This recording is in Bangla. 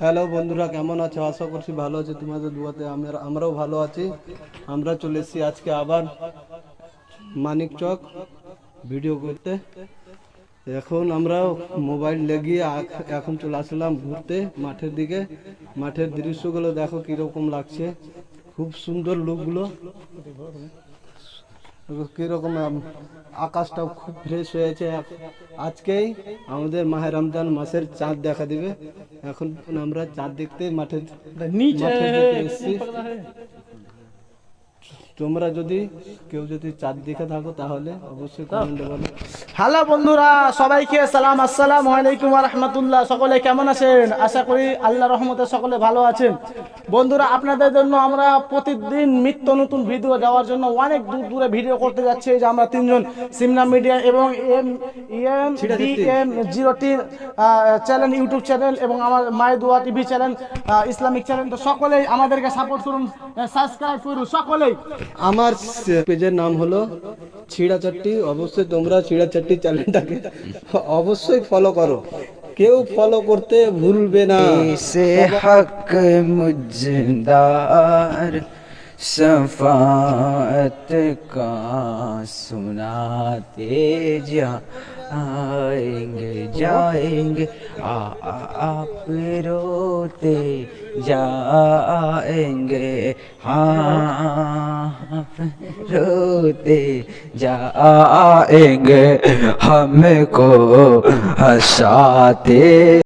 হ্যালো বন্ধুরা, কেমন আছো? আশা করছি ভালো আছে। তোমাদের দুয়াতে আমরা আমরাও ভালো আছি। আমরা চলে এসেছি আজকে আবার মানিক চক ভিডিও করতে। এখন আমরা মোবাইল লেগিয়ে এখন চলে আসলাম ঘুরতে মাঠের দিকে। মাঠের দৃশ্যগুলো দেখো কীরকম লাগছে। খুব সুন্দর লুকগুলো কীরকম আকাশটাও খুব ফ্রেশ হয়েছে। আজকেই আমাদের মাহে রমজান মাসের চাঁদ দেখা দিবে। এখন আমরা চাঁদ দেখতে মাঠে মাঠে এসেছি। তোমরা যদি কেউ যদি চাঁদ দেখে থাকো তাহলে অবশ্যই কমেন্টে বলো। হ্যালো বন্ধুরা সবাইকে সালাম আসসালাম আলাইকুম রহমতুল্লাহ। সকলে কেমন আছেন? আশা করি আল্লাহ রহমতে সকলে ভালো আছেন। বন্ধুরা আপনাদের জন্য আমরা প্রতিদিন নিত্য নতুন ভিডিও দেওয়ার জন্য অনেক দূর দূরে ভিডিও করতে যাচ্ছি। যে আমরা তিনজন সিমনা মিডিয়া এবং M M D M zero T channel YouTube channel এবং আমার মায়ের দোয়া টিভি চ্যানেল ইসলামিক চ্যানেল। তো সকলেই আমাদেরকে সাপোর্ট করুন সাবস্ক্রাইব করুন সকলেই। আমার পেজের নাম হলো ছিড়া চাট্টি। অবশ্যই তোমরা ছিড়া চাট্টি চ্যানেলটাকে অবশ্যই ফলো করো। কেউ ফলো করতে ভুলবে না। شفاعت کا سناتے جا، آئیں گے، جائیں گے آپ روتے، جائیں گے ہاں روتے، جائیں گے، ہم کو ہنساتے۔